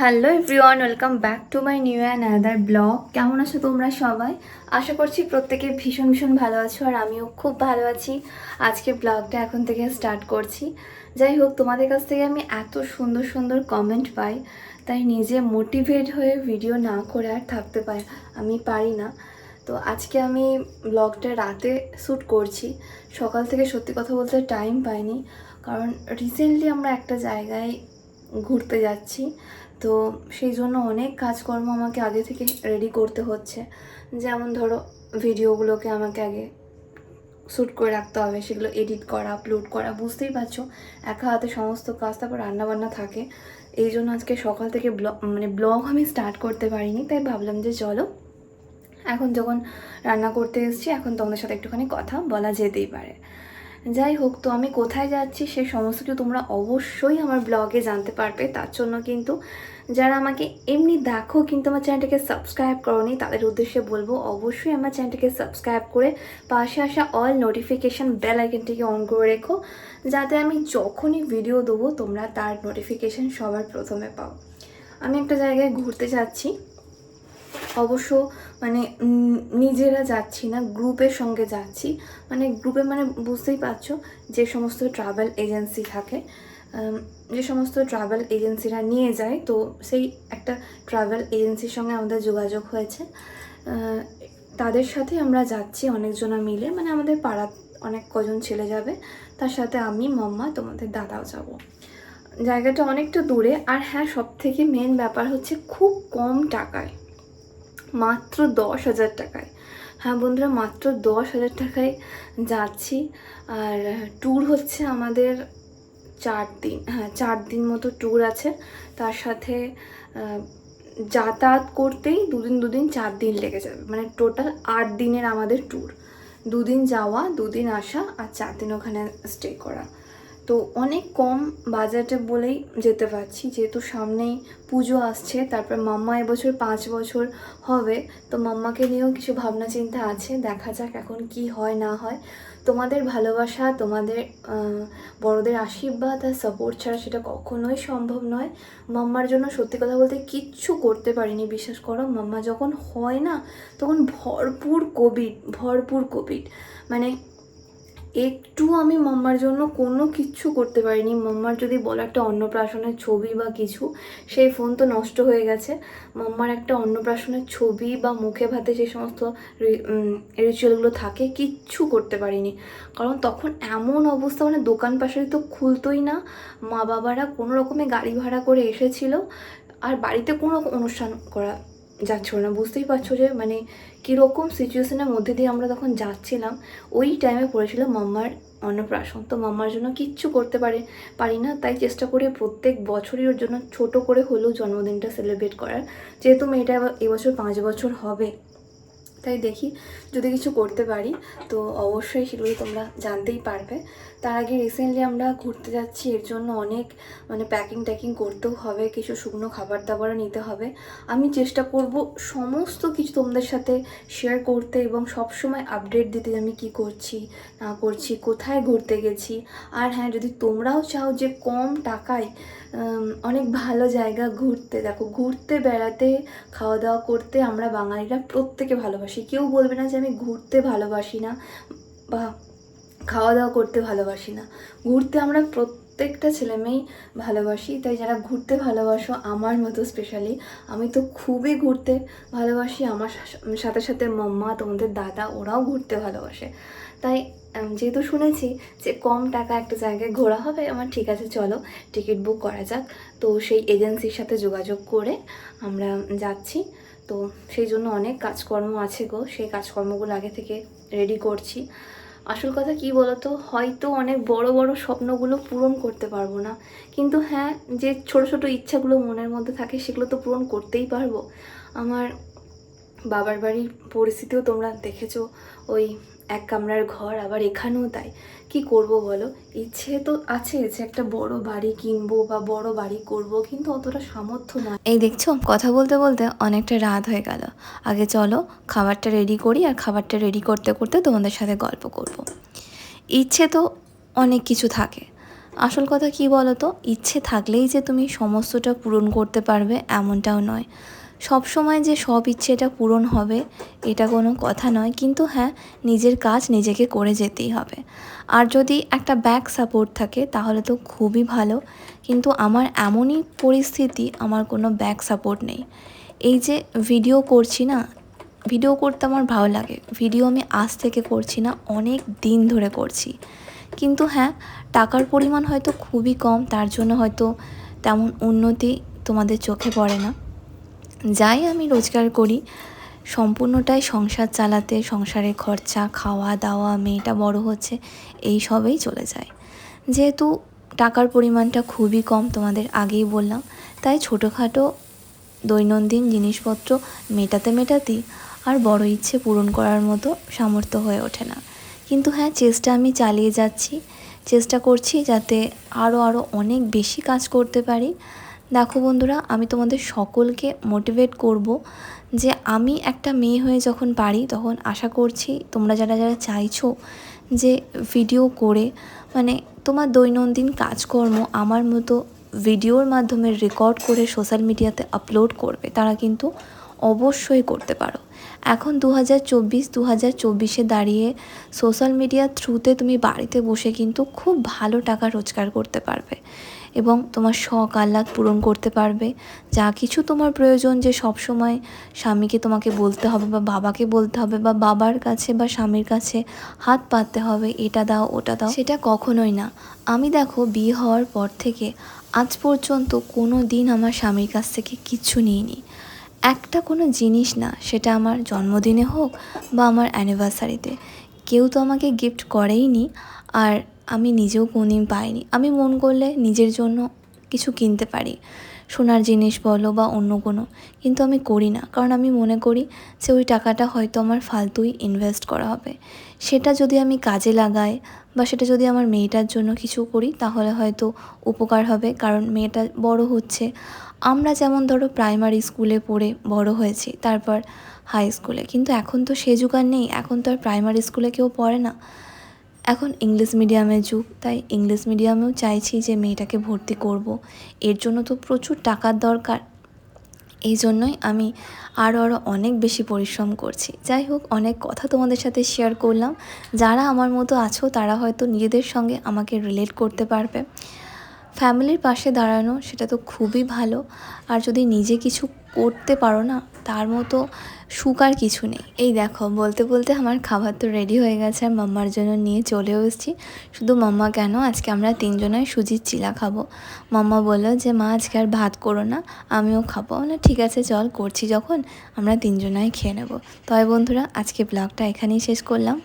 Hello everyone welcome back to my new and other blog কেমন আছো তোমরা সবাই? আশা করছি প্রত্যেকে ভীষণ ভীষণ ভালো আছো আর আমিও খুব ভালো আছি। আজকে ব্লগটা এখন থেকে স্টার্ট করছি। যাই হোক, তোমাদের কাছ থেকে আমি এত সুন্দর সুন্দর কমেন্ট পাই, তাই নিজে মোটিভেট হয়ে ভিডিও না করে আর থাকতে পাই আমি পারি না। তো আজকে আমি ব্লগটা রাতে শ্যুট করছি। সকাল থেকে সত্যি কথা বলতে টাইম পাইনি। কারণ রিসেন্টলি আমরা একটা জায়গায় ঘুরতে যাচ্ছি। তো সেই জন্য অনেক কাজকর্ম আমাকে আগে থেকে রেডি করতে হচ্ছে। যেমন ধরো ভিডিওগুলোকে আমাকে আগে শ্যুট করে রাখতে হবে। সেগুলো এডিট করা আপলোড করা, বুঝতেই পারছ? একা হাতে সমস্ত কাজ, তারপর রান্নাবান্না থাকে। এই জন্য আজকে সকাল থেকে ব্লগ মানে ব্লগ আমি স্টার্ট করতে পারিনি। তাই ভাবলাম যে চলো এখন যখন রান্না করতে এসেছি, এখন তোমাদের সাথে একটুখানি কথা বলা যেতেই পারে। যাই হোক, তো আমি কোথায় যাচ্ছি সে সমস্ত কিছু তোমরা অবশ্যই আমার ব্লগে জানতে পারবে। তার জন্য কিন্তু যারা আমাকে এমনি দেখো কিন্তু আমার চ্যানেলটাকে সাবস্ক্রাইব করনি, তাদের উদ্দেশ্যে বলব অবশ্যই আমার চ্যানেলটাকে সাবস্ক্রাইব করে পাশে আসা অল নোটিফিকেশান বেল আইকনটিকে অন করে রেখো, যাতে আমি যখনই ভিডিও দেবো তোমরা তার নোটিফিকেশান সবার প্রথমে পাও। আমি একটা জায়গায় ঘুরতে যাচ্ছি। অবশ্য মানে নিজেরা যাচ্ছি না গ্রুপের সঙ্গে যাচ্ছি। মানে গ্রুপে মানে বুঝতেই পারছ যে সমস্ত ট্রাভেল এজেন্সি থাকে। যে সমস্ত ট্রাভেল এজেন্সিরা নিয়ে যায়, তো সেই একটা ট্রাভেল এজেন্সির সঙ্গে আমাদের যোগাযোগ হয়েছে। তাদের সাথে আমরা যাচ্ছি অনেকজনা মিলে। মানে আমাদের পাড়ার অনেক কজন ছেলে যাবে, তার সাথে আমি, মাম্মা, তোমাদের দাদাও যাব। জায়গাটা অনেকটা দূরে। আর হ্যাঁ সব থেকে মেন ব্যাপার হচ্ছে খুব কম টাকায়। মাত্র দশ হাজার টাকায়। হ্যাঁ বন্ধুরা, মাত্র দশ হাজার টাকায় যাচ্ছি। আর ট্যুর হচ্ছে আমাদের চার দিন হ্যাঁ চার দিন মতো ট্যুর আছে। তার সাথে যাতায়াত করতেই দুদিন দুদিন চার দিন লেগে যাবে। মানে টোটাল আট দিনের আমাদের ট্যুর দুদিন যাওয়া, দুদিন আসা আর চার দিন ওখানে স্টে করা। তো অনেক কম বাজেটে বলেই যেতে পারছি। যেহেতু সামনেই পুজো আসছে, তারপর মাম্মা এবছর পাঁচ বছর হবে, তো মাম্মাকে নিয়েও কিছু ভাবনা চিন্তা আছে। দেখা যাক এখন কি হয়, না হয়। তোমাদের ভালোবাসা, তোমাদের বড়দের আশীর্বাদ আর সাপোর্ট ছাড়া সেটা কখনোই সম্ভব নয়। মাম্মার জন্য সত্যি কথা বলতে কিচ্ছু করতে পারিনি, বিশ্বাস করো। মাম্মা যখন হয় না, তখন ভরপুর কোভিড ভরপুর কোভিড মানে একটু আমি মাম্মার জন্য কোনো কিচ্ছু করতে পারিনি। মাম্মার যদি বলো একটা অন্নপ্রাশনের ছবি বা কিছু, সেই ফোন তো নষ্ট হয়ে গেছে। মাম্মার একটা অন্নপ্রাশনের ছবি বা মুখে ভাতে যে সমস্ত রিচুয়ালগুলো থাকে, কিচ্ছু করতে পারিনি। কারণ তখন এমন অবস্থা মানে দোকান পাশারি তো খুলতোই না। মা বাবারা কোনো রকমে গাড়ি ভাড়া করে এসেছিল। আর বাড়িতে কোনো রকম অনুষ্ঠান করা যাচ্ছিল না, বুঝতেই পারছ যে মানে কীরকম সিচুয়েশনের মধ্যে দিয়ে আমরা তখন যাচ্ছিলাম। ওই টাইমে পড়েছিল মাম্মার অন্নপ্রাশন। তো মাম্মার জন্য কিচ্ছু করতে পারে, পারি না। তাই চেষ্টা করি প্রত্যেক বছরই ওর জন্য ছোট করে হলেও জন্মদিনটা সেলিব্রেট করার। যেহেতু মেয়েটা এবছর পাঁচ বছর হবে। তাই দেখি যদি কিছু করতে পারি, তো অবশ্যই সেগুলো তোমরা জানতেই পারবে। তার আগে রিসেন্টলি আমরা ঘুরতে যাচ্ছি, এর জন্য অনেক মানে প্যাকিং ট্যাকিং করতেও হবে, কিছু শুকনো খাবার দাবারও নিতে হবে। আমি চেষ্টা করব সমস্ত কিছু তোমাদের সাথে শেয়ার করতে এবং সব সময় আপডেট দিতে আমি কি করছি, না করছি, কোথায় ঘুরতে গেছি। আর হ্যাঁ যদি তোমরাও চাও যে কম টাকায় অনেক ভালো জায়গা ঘুরতে, দেখো ঘুরতে, বেড়াতে খাওয়া দাওয়া করতে আমরা বাঙালিরা প্রত্যেকে ভালোবাসি। কেউ বলবে না যে আমি ঘুরতে ভালোবাসি না বা খাওয়া দাওয়া করতে ভালোবাসি না। ঘুরতে আমরা প্রত্যেকটা ছেলেমেয়েই ভালোবাসি, তাই যারা ঘুরতে ভালোবাসো আমার মতো স্পেশালি আমি তো খুবই ঘুরতে ভালোবাসি। আমার সাথে সাথে মাম্মা, তোমাদের দাদা, ওরাও ঘুরতে ভালোবাসে। তাই যেহেতু শুনেছি যে কম টাকা একটা জায়গায় ঘোরা হবে, আমার ঠিক আছে, চলো, টিকিট বুক করা যাক। তো সেই এজেন্সির সাথে যোগাযোগ করে আমরা যাচ্ছি। তো সেই জন্য অনেক কাজকর্ম আছে গো। সেই কাজকর্মগুলো আগে থেকে রেডি করছি। আসল কথা কি বলতো? হয়তো অনেক বড় বড় স্বপ্নগুলো পূরণ করতে পারব না। কিন্তু হ্যাঁ যে ছোট ছোট ইচ্ছাগুলো মনের মধ্যে থাকে সেগুলো তো পূরণ করতেই পারব। আমার বাবার বাড়ির পরিস্থিতিও তোমরা দেখেছ। ওই এক কামরার ঘর, আবার এখানেও তাই। কি করব বলো? ইচ্ছে তো আছে যে একটা বড় বাড়ি কিনবো বা বড় বাড়ি করব, কিন্তু অতটা সামর্থ্য না এই দেখছ, কথা বলতে বলতে অনেকটা রাত হয়ে গেল। আগে চলো, খাবারটা রেডি করি আর খাবারটা রেডি করতে করতে তোমাদের সাথে গল্প করব। ইচ্ছে তো অনেক কিছু থাকে। আসল কথা কি বলো তো ইচ্ছে থাকলেই যে তুমি সমস্তটা পূরণ করতে পারবে এমনটাও নয়। সব সময় যে সব ইচ্ছেটা পূরণ হবে, এটা কোনো কথা নয়। কিন্তু হ্যাঁ নিজের কাজ নিজেকে করে যেতেই হবে। আর যদি একটা ব্যাক সাপোর্ট থাকে, তাহলে তো খুবই ভালো। কিন্তু আমার এমনই পরিস্থিতি, আমার কোনো ব্যাক সাপোর্ট নেই। এই যে ভিডিও করছি না ভিডিও করতে আমার ভালো লাগে। ভিডিও আমি আজ থেকে করছি না, অনেক দিন ধরে করছি। কিন্তু হ্যাঁ টাকার পরিমাণ হয়তো খুবই কম, তার জন্য হয়তো তেমন উন্নতি তোমাদের চোখে পড়ে না। যাই আমি রোজগার করি, সম্পূর্ণটাই সংসার চালাতে সংসারের খরচা, খাওয়া, দাওয়া, মেয়েটা বড় হচ্ছে, এই সবেই চলে যায়। যেহেতু টাকার পরিমাণটা খুবই কম তোমাদের আগেই বললাম, তাই ছোটোখাটো দৈনন্দিন জিনিসপত্র মেটাতে মেটাতেই আর বড় ইচ্ছে পূরণ করার মতো সামর্থ্য হয়ে ওঠে না। কিন্তু হ্যাঁ চেষ্টা আমি চালিয়ে যাচ্ছি, চেষ্টা করছি যাতে আরও আরও অনেক বেশি কাজ করতে পারি দেখো বন্ধুরা, আমি তোমাদের সকলকে মোটিভেট করব যে আমি একটা মেয়ে হয়ে যখন পারি, তখন আশা করছি তোমরা যারা যারা চাইছো যে ভিডিও করে মানে তোমার দৈনন্দিন কাজকর্ম আমার মতো ভিডিওর মাধ্যমে রেকর্ড করে সোশ্যাল মিডিয়াতে আপলোড করবে, তারা কিন্তু অবশ্যই করতে পারো। এখন দু হাজার চব্বিশ দু হাজার চব্বিশে দাঁড়িয়ে সোশ্যাল মিডিয়ার থ্রুতে তুমি বাড়িতে বসে কিন্তু খুব ভালো টাকা রোজগার করতে পারবে। এবং তোমার শখ, আহ্লাদ পূরণ করতে পারবে। যা কিছু তোমার প্রয়োজন যে সব সময় স্বামীকে তোমাকে বলতে হবে বা বাবাকে বলতে হবে বা বাবার কাছে বা স্বামীর কাছে হাত পাততে হবে, এটা দাও, ওটা দাও, সেটা কখনোই না। আমি দেখো, বিয়ে হওয়ার পর থেকে আজ পর্যন্ত কোনো দিন আমার স্বামীর কাছ থেকে কিচ্ছু নিইনি। একটা কোনো জিনিস না, সেটা আমার জন্মদিনে হোক বা আমার অ্যানিভার্সারিতে কেউ তো আমাকে গিফট করেইনি। আর আমি নিজেও কোনোদিন পাইনি। আমি মন করলে নিজের জন্য কিছু কিনতে পারি। সোনার জিনিস বলো বা অন্য কোনো। কিন্তু আমি করি না। কারণ আমি মনে করি যে ওই টাকাটা হয়তো আমার ফালতুই ইনভেস্ট করা হবে। সেটা যদি আমি কাজে লাগাই বা সেটা যদি আমার মেয়েটার জন্য কিছু করি, তাহলে হয়তো উপকার হবে। কারণ মেয়েটা বড় হচ্ছে। আমরা যেমন ধরো প্রাইমারি স্কুলে পড়ে বড় হয়েছি, তারপর হাই স্কুলে কিন্তু এখন তো সে যুগ আর নেই। এখন তো আর প্রাইমারি স্কুলে কেউ পড়ে না। এখন ইংলিশ মিডিয়ামের যুগ, তাই ইংলিশ মিডিয়ামেও চাইছি যে মেয়েটাকে ভর্তি করব। এর জন্য তো প্রচুর টাকার দরকার। এই জন্যই আমি আরও আরও অনেক বেশি পরিশ্রম করছি। যাই হোক, অনেক কথা তোমাদের সাথে শেয়ার করলাম। যারা আমার মতো আছো, তারা হয়তো নিজেদের সঙ্গে আমাকে রিলেট করতে পারবে। ফ্যামিলির পাশে দাঁড়ানো, সেটা তো খুবই ভালো। আর যদি নিজে কিছু করতে পারো না তার মতো সুখ আর কিছু নেই। এই দেখো, বলতে বলতে আমার খাবার তো রেডি হয়ে গেছে, আর মাম্মার জন্য নিয়ে চলেও এসেছি। শুধু মাম্মা কেন? আজকে আমরা তিনজনের সুজির চিলা খাব। মাম্মা বলল যে, মা, আজকে আর ভাত করো না, আমিও খাব। না ঠিক আছে, চল, করছি যখন, আমরা তিনজনাই খেয়ে নেব। তবে বন্ধুরা, আজকে ব্লগটা এখানেই শেষ করলাম।